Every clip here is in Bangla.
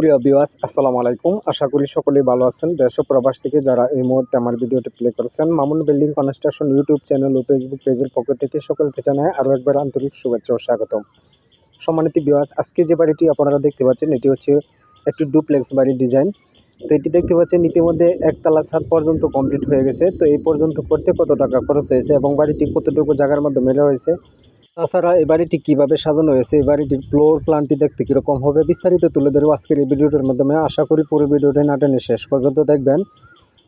সুপ্রিয় বিওয়াস আসসালামু আলাইকুম। আশা করি সকলেই ভালো আছেন। দেশ প্রবাস থেকে যারা এই মুহূর্তে আমার ভিডিওটি প্লে করেছেন, Mamun building construction YouTube channel ও ফেসবুক পেজের পক্ষ থেকে সকলকে জানায় আরও একবার আন্তরিক শুভেচ্ছা ও স্বাগতম। সম্মানিত বিওয়াস আজকে যে বাড়িটি আপনারা দেখতে পাচ্ছেন, এটি হচ্ছে একটি ডুপ্লেক্স বাড়ির ডিজাইন তো এটি দেখতে পাচ্ছেন, ইতিমধ্যে একতলা ছাদ পর্যন্ত কমপ্লিট হয়ে গেছে। তো এই পর্যন্ত করতে কত টাকা খরচ হয়েছে এবং বাড়িটি কতটুকু জায়গার মধ্যে মেলে হয়েছে? তাছাড়া এই বাড়িটি কীভাবে সাজানো হয়েছে, এই বাড়িটির ফ্লোর প্ল্যানটি দেখতে কীরকম হবে বিস্তারিত তুলে ধরবো আজকের এই ভিডিওটির মাধ্যমে। আশা করি পুরো ভিডিওটি না টেনে শেষ পর্যন্ত দেখবেন।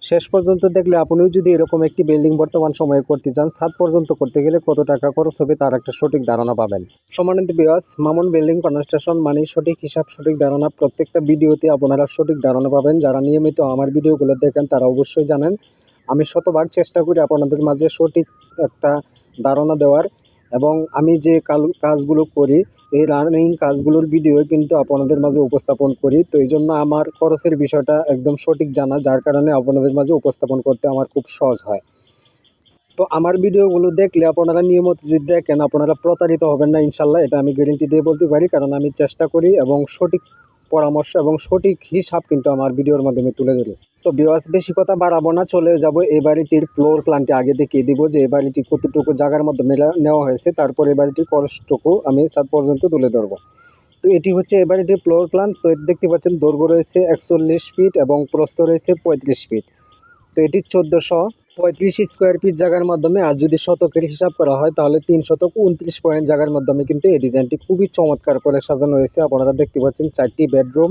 শেষ পর্যন্ত দেখলে আপনিও যদি এরকম একটি বিল্ডিং বর্তমান সময়ে করতে চান সাত পর্যন্ত করতে গেলে কত টাকা খরচ হবে তার একটা সঠিক ধারণা পাবেন। সমানিত বিয়াস মামুন বিল্ডিং কনস্ট্রাকশন মানে সঠিক হিসাব, সঠিক ধারণা প্রত্যেকটা ভিডিওতে আপনারা সঠিক ধারণা পাবেন। যারা নিয়মিত আমার ভিডিওগুলো দেখেন, তারা অবশ্যই জানেন। আমি শতভাগ চেষ্টা করি আপনাদের মাঝে সঠিক একটা ধারণা দেওয়ার। এবং আমি যে কাজগুলো করি, এই রানিং কাজগুলোর ভিডিও কিন্তু আপনাদের মাঝে উপস্থাপন করি। তো এই জন্য আমার খরচের বিষয়টা একদম সঠিক জানা, যার কারণে আপনাদের মাঝে উপস্থাপন করতে আমার খুব সহজ হয়। তো আমার ভিডিওগুলো দেখলে আপনারা নিয়মিত যদি দেখেন, আপনারা প্রতারিত হবেন না, ইনশাল্লাহ, এটা আমি গ্যারেন্টি দিয়ে বলতে পারি। কারণ আমি চেষ্টা করি এবং সঠিক পরামর্শ এবং সঠিক হিসাব কিন্তু আমার ভিডিওর মাধ্যমে তুলে ধরি। তো বিওয়াস বেশি কথা বাড়াবো না, চলে যাব এই বাড়িটির ফ্লোর প্ল্যানটি আগে দেখিয়ে দিব যে এই বাড়িটি কতটুকু জায়গার মধ্যে মেলা নেওয়া হয়েছে, তারপর এই বাড়িটির খরচটুকু আমি সাত পর্যন্ত তুলে ধরবো। তো এটি হচ্ছে এই বাড়িটির ফ্লোর প্ল্যান তো দেখতে পাচ্ছেন দৈর্ঘ্য রয়েছে একচল্লিশ ফিট এবং প্রস্থ রয়েছে পঁয়ত্রিশ ফিট তো এটি চোদ্দোশো পঁয়ত্রিশ স্কোয়ার ফিট জায়গার মাধ্যমে, আর যদি শতকের হিসাব করা হয়, তাহলে তিন শতক উনত্রিশ পয়েন্ট জায়গার মাধ্যমে কিন্তু এই ডিজাইনটি খুবই চমৎকার করে সাজানো হয়েছে। আপনারা দেখতে পাচ্ছেন চারটি বেডরুম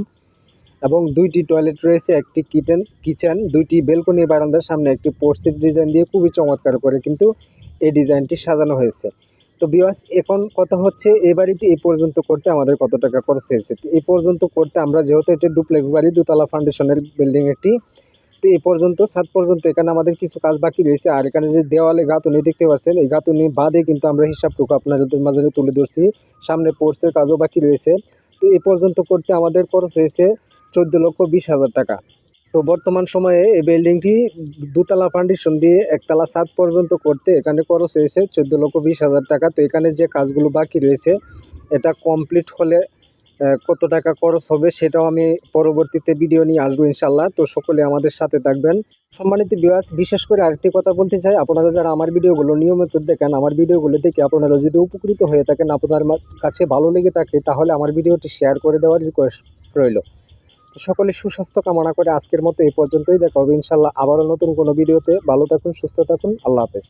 এবং দুইটি টয়লেট রয়েছে, একটি কিচেন কিচেন, দুইটি বেলকনি বারান্দার সামনে একটি পোর্সের ডিজাইন দিয়ে খুবই চমৎকার করে কিন্তু এই ডিজাইনটি সাজানো হয়েছে। তো বিওয়াস এখন কথা হচ্ছে এই বাড়িটি এই পর্যন্ত করতে আমাদের কত টাকা খরচ হয়েছে? এই পর্যন্ত করতে আমরা যেহেতু এটি ডুপ্লেক্স বাড়ি, দুতলা ফাউন্ডেশনের বিল্ডিং একটি এই পর্যন্ত, সাত পর্যন্ত এখানে আমাদের কিছু কাজ বাকি রয়েছে। আর এখানে যে দেওয়ালে গাঁথুনি দেখতে পাচ্ছেন, এই গাঁথুনি বাদে কিন্তু আমরা হিসাবটুকু আপনাদের মাঝে তুলে ধরছি। সামনে পোর্সের কাজও বাকি রয়েছে। তো এ পর্যন্ত করতে আমাদের খরচ হয়েছে চোদ্দ লক্ষ বিশ হাজার টাকা। তো বর্তমান সময়ে এই বিল্ডিংটি দুতলা ফাউন্ডেশন দিয়ে একতলা ছাদ পর্যন্ত করতে এখানে খরচ হয়েছে চোদ্দ লক্ষ বিশ হাজার টাকা। তো এখানে যে কাজগুলো বাকি রয়েছে, এটা কমপ্লিট হলে কত টাকা খরচ হবে সেটাও আমি পরবর্তীতে ভিডিও নিয়ে আসব ইনশাল্লাহ তো সকলে আমাদের সাথে থাকবেন। সম্মানিত বিয়াস বিশেষ করে আরেকটি কথা বলতে চাই, আপনারা যারা আমার ভিডিওগুলো নিয়মিত দেখেন, আমার ভিডিওগুলো দেখে আপনারা যদি উপকৃত হয়ে থাকেন আপনার কাছে ভালো লেগে থাকে, তাহলে আমার ভিডিওটি শেয়ার করে দেওয়ার রিকোয়েস্ট রইল। তো সকলে সুস্বাস্থ্য কামনা করে আজকের মতো এই পর্যন্তই। দেখা হবে ইনশাল্লাহ আবারও নতুন কোনো ভিডিওতে ভালো থাকুন, সুস্থ থাকুন। আল্লাহ হাফেজ।